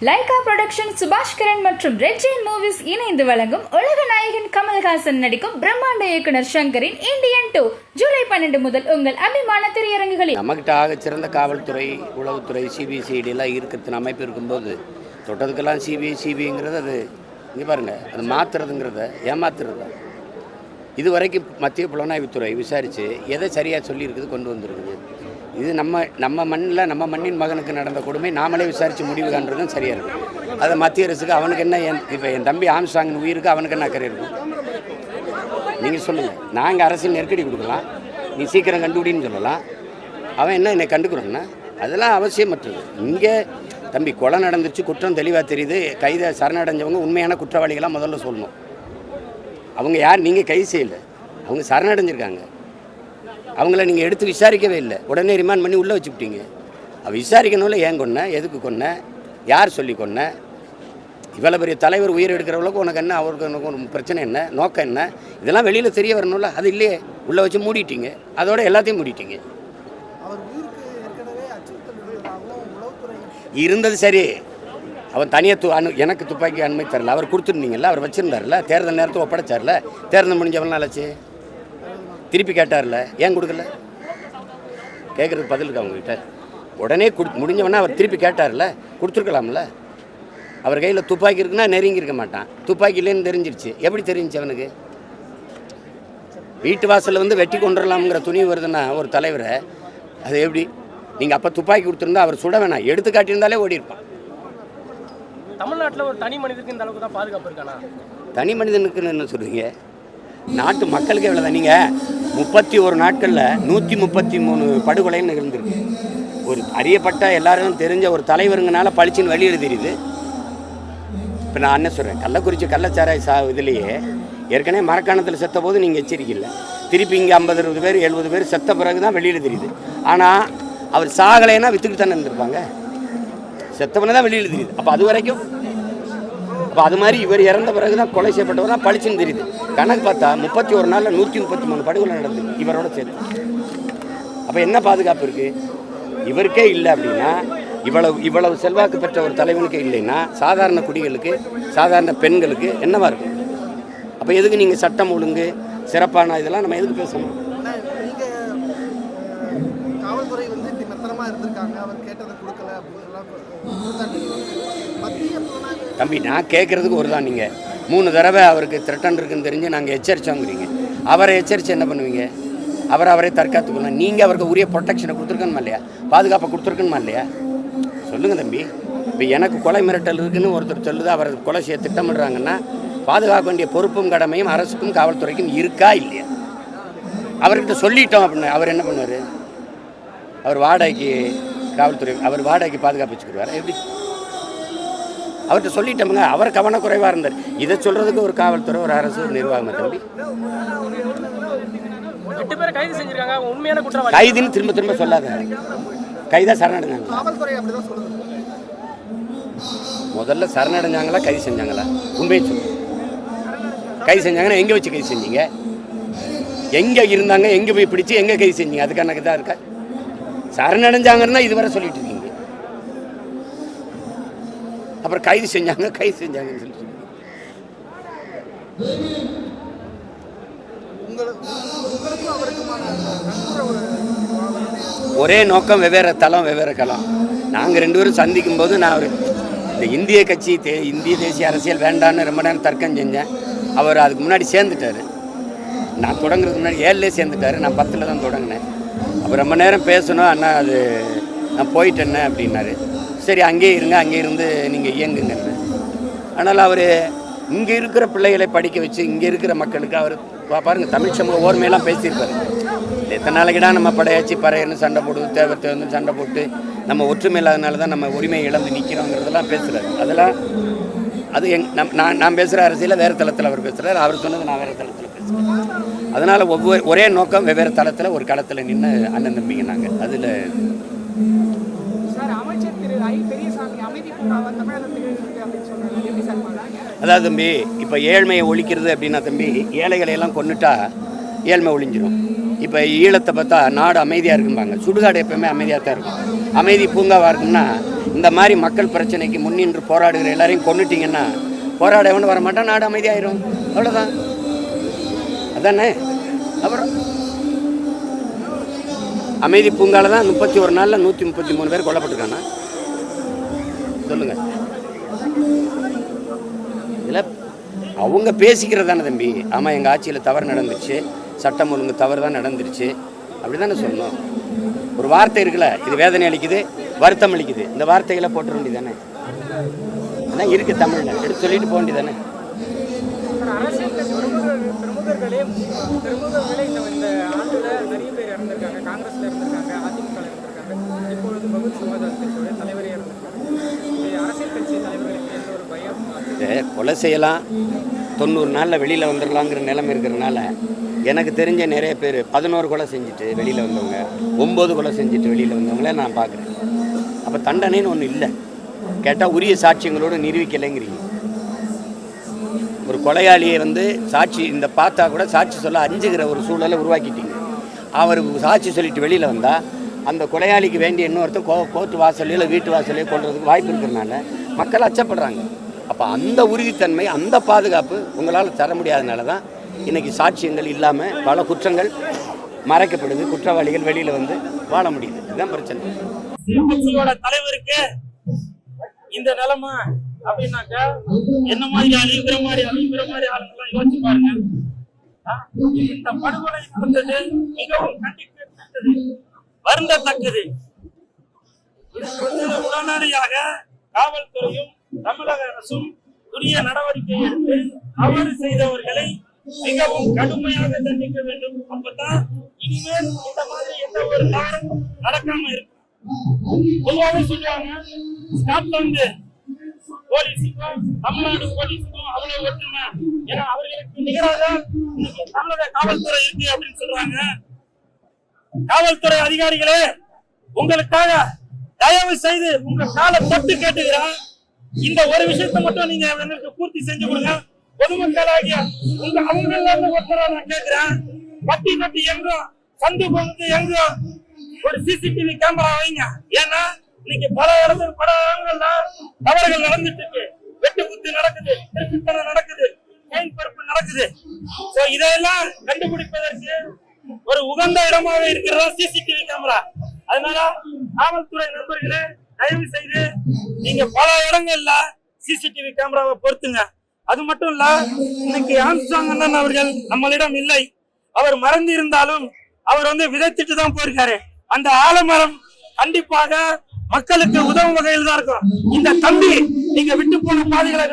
Lyca production சுபாஷ் கிரண் மற்றும் red Jain movies இணைந்து வழங்கும் உலக நாயகன் கமல்ஹாசன் நடிக்கும் பிரம்மாண்ட இயக்குனர் சங்கரின் இந்தியன் டூ ஜூலை பன்னெண்டு முதல் உங்கள் அபிமான திரையரங்குகளில். நம்மக்கிட்ட ஆக சிறந்த காவல்துறை உளவுத்துறை சிபிசிஐடி எல்லாம் இருக்கிறது அமைப்பு இருக்கும்போது தொட்டதுக்கெல்லாம் சிபிஐ சிபிங்கிறது அது இங்கே பாருங்கள் அது மாற்றுறதுங்கிறத ஏமாத்துறது தான் இது வரைக்கும் மத்திய புலனாய்வுத்துறை விசாரித்து எதை சரியாக சொல்லியிருக்குது கொண்டு வந்திருக்குது. இது நம்ம நம்ம மண்ணில் நம்ம மண்ணின் மகனுக்கு நடந்த கொடுமை. நாமளே விசாரித்து முடிவு காண்றதும் சரியாக இருக்கும் அதை மத்திய அரசுக்கு அவனுக்கு என்ன என் இப்போ என் தம்பி ஆம்சாங்கின் உயிருக்கு அவனுக்கு என்ன அக்கறை இருக்கும்? நீங்கள் சொல்லுங்கள் நாங்கள் அரசியல் நெருக்கடி கொடுக்கலாம். நீ சீக்கிரம் கண்டுபிடின்னு சொல்லலாம். அவன் என்ன என்னை கண்டுக்கிறோன்னா அதெல்லாம் அவசியமற்றது. இங்கே தம்பி கொலை நடந்துச்சு குற்றம் தெளிவாக தெரியுது. கைதை சரணடைஞ்சவங்க உண்மையான குற்றவாளிகளாக முதல்ல சொல்லணும். அவங்க யார்? நீங்கள் கைது செய்யலை. அவங்க சரணடைஞ்சிருக்காங்க. அவங்கள நீங்கள் எடுத்து விசாரிக்கவே இல்லை. உடனே ரிமாண்ட் பண்ணி உள்ளே வச்சுக்கிட்டீங்க அவள் விசாரிக்கணும்ல ஏன் கொன்ன எதுக்கு கொன்ன யார் சொல்லி கொன்ன? இவ்வளோ பெரிய தலைவர் உயிர் எடுக்கிறவளுக்கு உனக்கு என்ன அவருக்கு உனக்கு ஒரு பிரச்சனை என்ன நோக்கம் என்ன? இதெல்லாம் வெளியில் தெரிய வரணும்ல அது இல்லையே. உள்ளே வச்சு மூடிட்டீங்க. அதோட எல்லாத்தையும் மூடிட்டீங்க. இருந்தது சரி. அவன் தனியாக து அனு எனக்கு துப்பாக்கி அனுமதி தரல. அவர் கொடுத்துருந்தீங்கல்ல அவர் வச்சுருந்தார்ல தேர்தல் நேரத்தை ஒப்படைச்சார்ல தேர்தல் முடிஞ்சவன் நாளாச்சு திருப்பி கேட்டார்ல ஏன் கொடுக்கல? கேட்குறதுக்கு பதில் இருக்கா உங்ககிட்ட? உடனே கொடு முடிஞ்சவொடனே அவர் திருப்பி கேட்டார்ல கொடுத்துருக்கலாம்ல. அவர் கையில் துப்பாக்கி இருக்குன்னா நெருங்கி இருக்க மாட்டான். துப்பாக்கி இல்லைன்னு தெரிஞ்சிருச்சு. எப்படி தெரிஞ்சுச்சு அவனுக்கு? வீட்டு வாசலில் வந்து வெட்டி கொண்டுடலாம்ங்கிற துணிவு வருதுன்னா ஒரு தலைவரை அது எப்படி? நீங்கள் அப்போ துப்பாக்கி கொடுத்துருந்தா அவர் சுட வேணாம். எடுத்து காட்டியிருந்தாலே ஓடி இருப்பான் தமிழ்நாட்டில் ஒரு தனி மனிதருக்கு இந்த அளவுக்கு தான் பாதுகாப்பு இருக்கானா? தனி மனிதனுக்குன்னு என்ன சொல்கிறீங்க நாட்டு மக்களுக்கே இவ்வளோ நீங்கள் முப்பத்தி ஒரு நாட்களில் நூற்றி முப்பத்தி மூணு படுகொலைன்னு நிகழ்ந்திருக்கு. ஒரு அறியப்பட்ட எல்லாரும் தெரிஞ்ச ஒரு தலைவருங்கனால பளிச்சுன்னு வெளியில் தெரியுது. இப்போ நான் என்ன சொல்கிறேன் கள்ளக்குறிச்சி கள்ளச்சாராய சா இதுலேயே ஏற்கனவே மரக்காணத்தில் செத்த போது நீங்கள் எச்சரிக்கை திருப்பி இங்கே ஐம்பது அறுபது பேர் எழுபது பேர் செத்த பிறகு தான் வெளியில் தெரியுது. ஆனால் அவர் சாகலைன்னா வித்துக்கிட்டு தானே இருந்திருப்பாங்க. செத்தவனை தான் வெளியில் தெரியுது. அப்போ அது வரைக்கும் அப்போ அது மாதிரி இவர் இறந்த பிறகு தான் கொலை செய்யப்பட்டவர் தான் பளிச்சுன்னு தெரியுது. கணக்கு பார்த்தா முப்பத்தி ஒரு நாளில் நூற்றி முப்பத்தி மூணு படுகொலை நடந்தது இவரோட சேர்த்து. அப்போ என்ன பாதுகாப்பு இருக்குது இவருக்கே இல்லை அப்படின்னா இவ்வளவு இவ்வளவு செல்வாக்கு பெற்ற ஒரு தலைவனுக்கு இல்லைன்னா சாதாரண குடிகளுக்கு சாதாரண பெண்களுக்கு என்னவா இருக்கும் அப்போ எதுக்கு நீங்கள் சட்டம் ஒழுங்கு சிறப்பான இதெல்லாம் நம்ம எதுக்கு பேசணும்? காவல்துறை வந்து இப்படி இருந்திருக்காங்க அவர் கேட்டதை கொடுக்கல அப்படின்னு மத்திய புலனாய்வு தம்பி நான் கேட்குறதுக்கு ஒரு தான் நீங்கள் மூணு தடவை அவருக்கு த்ரெட்டன் இருக்குன்னு தெரிஞ்சு நாங்கள் எச்சரித்தோங்கிறீங்க அவரை எச்சரித்து என்ன பண்ணுவீங்க? அவரை அவரே தற்காத்துக்கணும் நீங்கள் அவருக்கு உரிய ப்ரொடெக்ஷனை கொடுத்துருக்கணுமா இல்லையா? பாதுகாப்பை கொடுத்துருக்கணுமா இல்லையா? சொல்லுங்கள் தம்பி. இப்போ எனக்கு கொலை மிரட்டல் இருக்குன்னு ஒருத்தர் சொல்லுது அவர் கொலை செய்ய திட்டமிடுறாங்கன்னா பாதுகாக்க வேண்டிய பொறுப்பும் கடமையும் அரசுக்கும் காவல்துறைக்கும் இருக்கா இல்லையா? அவர்கிட்ட சொல்லிட்டோம் அப்படின்னு அவர் என்ன பண்ணுவார்? அவர் வாடகைக்கு காவல்துறை அவர் வாடகைக்கு பாதுகாப்பு வச்சுக்கிடுவார்? எப்படி? அவர்கிட்ட சொல்லிட்டோமுங்க. அவர் கவனக்குறைவாக இருந்தார். இதை சொல்கிறதுக்கு ஒரு காவல்துறை ஒரு அரசு ஒரு நிர்வாகம் தம்பி. எட்டு பேரை கைது செஞ்சிருக்காங்க. அவங்க உண்மையான குற்றவாளி. கைதுன்னு திரும்ப திரும்ப சொல்லாத. கைதா சரணடைஞ்சாங்க காவல்துறை அப்படிதான் சொல்லுது. முதல்ல சரணடைஞ்சாங்களா கைது செஞ்சாங்களா? உண்மையை சொல்லு. கைது செஞ்சாங்கன்னா எங்கே வச்சு கைது செஞ்சீங்க? எங்கே இருந்தாங்க எங்கே போய் பிடிச்சி எங்கே கைது செஞ்சீங்க? அதுக்கான இதாக இருக்கா? சரணடைஞ்சாங்கன்னா இதுவரை சொல்லிட்டு இருக்கீங்க. அப்புறம் கைது செஞ்சாங்க கைது செஞ்சாங்கன்னு சொல்லி ஒரே நோக்கம் வெவ்வேறு தளம் வெவ்வேறு களம் நாங்கள் ரெண்டு பேரும் சந்திக்கும் போது நான் ஒரு இந்த இந்திய கட்சி தே இந்திய தேசிய அரசியல் வேண்டான்னு ரொம்ப நேரம் தர்க்கம் செஞ்சேன். அவர் அதுக்கு முன்னாடி சேர்ந்துட்டார். நான் தொடங்குறதுக்கு முன்னாடி ஏழுலேயே சேர்ந்துட்டார். நான் பத்தில் தான் தொடங்கினேன். அப்போ ரொம்ப நேரம் பேசணும் அண்ணா அது நான் போயிட்டேன்னே அப்படின்னாரு. சரி அங்கேயே இருங்க அங்கே இருந்து நீங்கள் இயங்குங்க. ஆனால் அவர் இங்கே இருக்கிற பிள்ளைகளை படிக்க வச்சு இங்கே இருக்கிற மக்களுக்கு அவர் பா- தமிழ் சமூக ஓர்மையெல்லாம் பேசியிருப்பாரு. எத்தனை நாளைக்குடா நம்ம படையாச்சி பறையன்னு சண்டை போடுது தேவை வந்து சண்டை போட்டு நம்ம ஒற்றுமை இல்லாதனால தான் நம்ம உரிமை இழந்து நிற்கிறோங்கிறதெல்லாம் பேசுகிறார் அதெல்லாம் அது எங் நம் நான் நான் பேசுகிற அரசியலில் வேறு தளத்தில் அவர் பேசுகிறார் அவர் சொன்னது நான் வேறு தளத்தில் பேசுகிறேன் அதனால் ஒவ்வொரு ஒரே நோக்கம் வெவ்வேறு தளத்தில் ஒரு களத்தில் நின்று அண்ணன் தம்பிங்க நாங்கள் அதில் சார் அமைச்சர் திரு ஐ பெரியசாமி அமைதி பூங்காவை தமிழகத்தில் இருக்கு அப்படின்னு சொல்றாங்க எப்படி சார் பண்ணாங்க அதாவது தம்பி இப்போ ஏழ்மையை ஒழிக்கிறது அப்படின்னா தம்பி ஏழைகளை எல்லாம் கொண்டுட்டா ஏழ்மை ஒழிஞ்சிடும் இப்போ ஈழத்தை பார்த்தா நாடு அமைதியாக இருக்கும்பாங்க. சுடுகாடு எப்பவுமே அமைதியாக தான் இருக்கும். அமைதி பூங்காவாக இருக்கும்னா இந்த மாதிரி மக்கள் பிரச்சனைக்கு முன்னின்று போராடுகிற எல்லாரையும் கொண்டுட்டிங்கன்னா போராட எவனும் வரமாட்டான் நாடு அமைதியாயிரும். அவ்வளோதான் அதானே? அப்புறம்? அமைதி பூங்காவில் தான் முப்பத்தி ஒரு நாளில் நூற்றி முப்பத்தி மூணு பேர் கொல்லப்பட்டிருக்காங்க. சொல்லுங்கள் அவங்க பேசிக்கிறது தானே தம்பி. ஆமாம் எங்கள் ஆட்சியில் தவறு நடந்துச்சு. சட்டம் ஒழுங்கு தவறு தான் நடந்துருச்சு. அப்படி தானே சொன்னோம் ஒரு வார்த்தை இருக்குல்ல இது வேதனை அளிக்குது வருத்தம் அளிக்குது. இந்த வார்த்தைகளை போட்டுற வேண்டியதானே அதான் இருக்குது தமிழில். எடுத்து சொல்லிட்டு போக வேண்டியதானே கொலை செய்யலாம். தொண்ணூறு நாளில் வெளியில் வந்துடலாங்கிற நிலைமை இருக்கிறனால எனக்கு தெரிஞ்ச நிறைய பேர் பதினோரு கொலை செஞ்சுட்டு வெளியில் வந்தவங்க ஒம்பது கொலை செஞ்சுட்டு வெளியில் வந்தவங்களே நான் பார்க்குறேன். அப்போ தண்டனைன்னு ஒன்று இல்லை. கேட்டால் உரிய சாட்சியங்களோடு நிரூபிக்கலைங்கிறீங்க. ஒரு கொலையாளியை வந்து சாட்சி இந்த பார்த்தா கூட சாட்சி சொல்ல அஞ்சுகிற ஒரு சூழலை உருவாக்கிட்டீங்க. அவர் சாட்சி சொல்லிட்டு வெளியில் வந்தால் அந்த கொலையாளிக்கு வேண்டிய இன்னொருத்தர் கோ கோர்ட்டு வாசல்லையோ இல்லை வீட்டு வாசல்லையோ கொள்றதுக்கு வாய்ப்பு இருக்கிறனால மக்கள் அச்சப்படுறாங்க. அப்போ அந்த உறுதித்தன்மை அந்த பாதுகாப்பு உங்களால் தர முடியாதனால தான் இன்றைக்கி சாட்சியங்கள் இல்லாமல் பல குற்றங்கள் மறைக்கப்படுது குற்றவாளிகள் வெளியில் வந்து வாழ முடியுது. இதுதான் பிரச்சனை. தலைவருக்கு இந்த நிலைமை அப்படின்னாக்கா என்ன மாதிரி மாதிரி மாதிரி ஆளுங்கெல்லாம் யோசிச்சு பாருங்க. இந்த படுகொலை நடந்தது மிகவும் கண்டிக்கத்தக்கது வருந்தத்தக்கது. உடனடியாக காவல்துறையும் தமிழக அரசும் உரிய நடவடிக்கை எடுத்து தவறு செய்தவர்களை மிகவும் கடுமையாக தண்டிக்க வேண்டும். அப்பதான் இனிமேல் இந்த மாதிரி எந்த ஒரு தவறும் நடக்காம இருக்கும். பொதுவாகவே சொல்லுவாங்க ஸ்காட்லாந்து போலீஸுக்கும் தமிழ்நாடு போலீஸுக்கும் அவ்வளவு ஒற்றுமை. ஏன்னா அவர்களுக்கு நிகராக தமிழக காவல்துறை இருக்கு அப்படின்னு சொல்றாங்க. காவல்துறை அதிகாரிகளே உங்களுக்காக தயவு செய்து உங்க காலை தொட்டு கேட்டுக்கிறேன். இந்த ஒரு விஷயத்தை மட்டும் நீங்க எங்களுக்கு பூர்த்தி செஞ்சு கொடுங்க. பொதுமக்களாகிய உங்க அவங்க இருந்து ஒருத்தரா நான் கேட்கிறேன். வட்டி கட்டி எங்கும் சந்து பொழுது எங்கும் ஒரு சிசிடிவி கேமரா வைங்க. ஏன்னா இன்னைக்கு பல இடத்துல பல இடங்கள்ல தவறுகள் நடந்துட்டு இருக்கு. வெட்டு குத்து நடக்குது திருப்பித்தனம் நடக்குது செயின் பருப்பு நடக்குது. சோ இதையெல்லாம் கண்டுபிடிப்பதற்கு ஒரு உகந்த இடமாக இருக்கிறதா சிசிடிவி கேமரா அதனால காவல்துறை நண்பர்களே தயவு செய்து நீங்க பல இடங்கள்ல சிசிடிவி கேமராவை பொருத்துங்க. அது மட்டும் இல்ல இன்னைக்கு ஆம்ஸ்டாங் அண்ணன் அவர்கள் நம்மளிடம் இல்லை. அவர் மறந்து இருந்தாலும் அவர் வந்து விதைத்துட்டு தான் போயிருக்காரு. அந்த ஆலமரம் கண்டிப்பாக மக்களுக்கு உதவும் வகையில் தான் இருக்கும். இந்த தம்பி நீங்க விட்டு போன பாதைகளை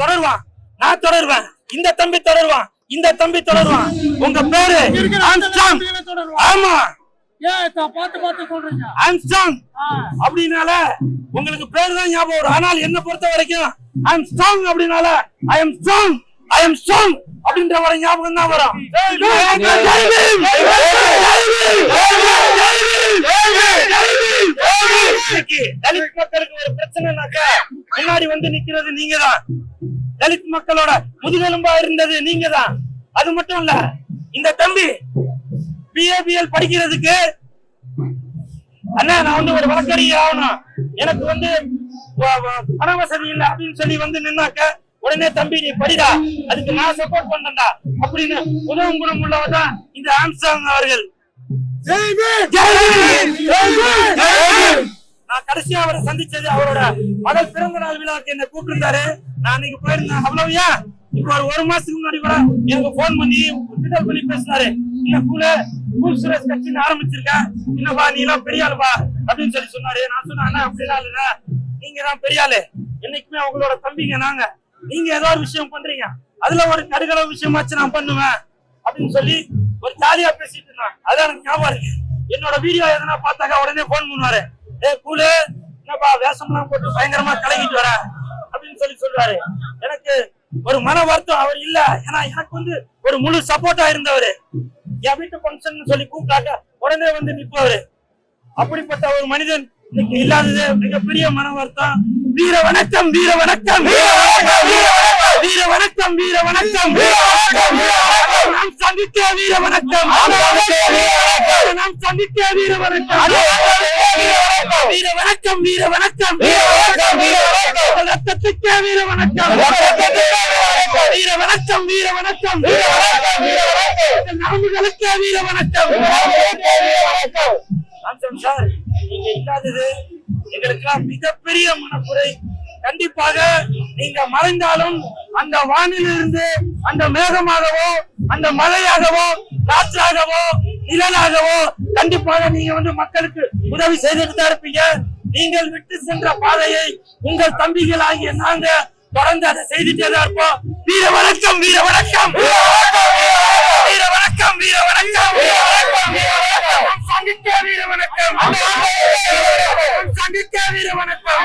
தொடருவான். நான் தொடருவேன். இந்த தம்பி தொடருவான். இந்த தம்பி தொடருவான். உங்க பேரு ஆமா. அப்படினால உங்களுக்கு பேர் தான் ஞாபகம் ஆனால் என்ன பொறுத்த வரைக்கும் I am strong அப்படினால I am strong I am strong அப்படின்ற ஒரு ஞாபகம் தான் வரும் தலித் மக்களுக்கு ஒரு பிரச்சனைனாக்கா முன்னாடி வந்து நிக்கிறது நீங்க தான் தலித் மக்களோட முதுகெலும்பா இருந்தது நீங்க தான் அது மட்டும் இல்ல இந்த தம்பி பிஏபிஎல் படிக்கிறதுக்கு? அண்ணா நான் வந்து ஒரு வழக்கறிஞர் ஆகணும் எனக்கு வந்து பண வசதி இல்லை அப்படின்னு சொல்லி வந்து நின்னாக்க உடனே தம்பி நீ படிடா. அதுக்கு நான் சப்போர்ட் பண்றேன்டா. அப்படின்னு உதவும் குணம் உள்ளவர் தான் இந்த ஆம்சாங் அவர்கள். நான் கடைசியா அவரை சந்திச்சது அவரோட மகள் பிறந்த நாள் விழாக்கு என்ன கூப்பிட்டிருந்தாரு. நான் அன்னைக்கு போயிருந்தேன். அவ்வளவுயா? இப்போ ஒரு ஒரு மாசத்துக்கு முன்னாடி கூட எனக்கு போன் பண்ணி கிண்டல் பண்ணி பேசினாரு. என்ன கூல கூல் சுரேஷ் கட்சின்னு ஆரம்பிச்சிருக்கேன் என்னப்பா நீ எல்லாம் பெரிய ஆளுப்பா? அப்படின்னு சொல்லி சொன்னாரு. நான் சொன்னேன் அப்படிலாம் இல்ல நீங்க தான் பெரிய ஆளு. என்னைக்குமே அவங்களோட தம்பிங்க நாங்க. நீங்க ஏதோ ஒரு விஷயம் பண்றீங்க. அதுல ஒரு கடுகளவு விஷயமாச்சு நான் பண்ணுவேன். அப்படின்னு சொல்லி ஒரு ஜாலியா பேசிட்டு இருந்தான் அதான் எனக்கு ஞாபகம் இருக்கு. என்னோட வீடியோ எதனா பார்த்தாக்கா உடனே போன் பண்ணுவாரு. ஏ கூலு என்னப்பா வேஷம்லாம் போட்டு பயங்கரமா கலங்கிட்டு வர? அப்படின்னு சொல்லி சொல்றாரு. எனக்கு ஒரு மன வருத்தம் அவர் இல்ல. ஏன்னா எனக்கு வந்து ஒரு முழு சப்போர்ட்டா இருந்தவரு. என் வீட்டு ஃபங்க்ஷன் சொல்லி கூப்பிட்டாக்க உடனே வந்து நிற்பவரு அப்படிப்பட்ட ஒரு மனிதன் இன்னைக்கு இல்லாதது மிகப்பெரிய மன வருத்தம் வீர வணக்கம் வீர வணக்கம் வீர வணக்கம் வீர வணக்கம் வீர வணக்கம் வீர வணக்கம் நாம் சந்தித்த வீர வணக்கம் நாம் சந்தித்த வீர வணக்கம் வீர வணக்கம் வீர வணக்கம் ரத்தத்துக்கே வீர வணக்கம் வீர வணக்கம் வீர வணக்கம் நரம்புகளுக்கே வீர வணக்கம். வணக்கம் சார் நீங்க இல்லாதது எங்களுக்கெல்லாம் மிகப்பெரிய மனப்புரை கண்டிப்பாக நீங்க மறைந்தாலும் அந்த வானிலிருந்து அந்த மேகமாகவோ அந்த மழையாகவோ காற்றாகவோ நிழலாகவோ கண்டிப்பாக நீங்க வந்து மக்களுக்கு உதவி செய்துட்டு தான் இருப்பீங்க. நீங்கள் விட்டு சென்ற பாதையை உங்கள் தம்பிகளாகிய நாங்க தொடர்ந்து அதை செய்துட்டே தான் இருப்போம். வீர வணக்கம் வீர வணக்கம். வணக்கம் வீர வணக்கம். வீர வணக்கம் வீர வணக்கம். சங்கிக்க வீர வணக்கம்.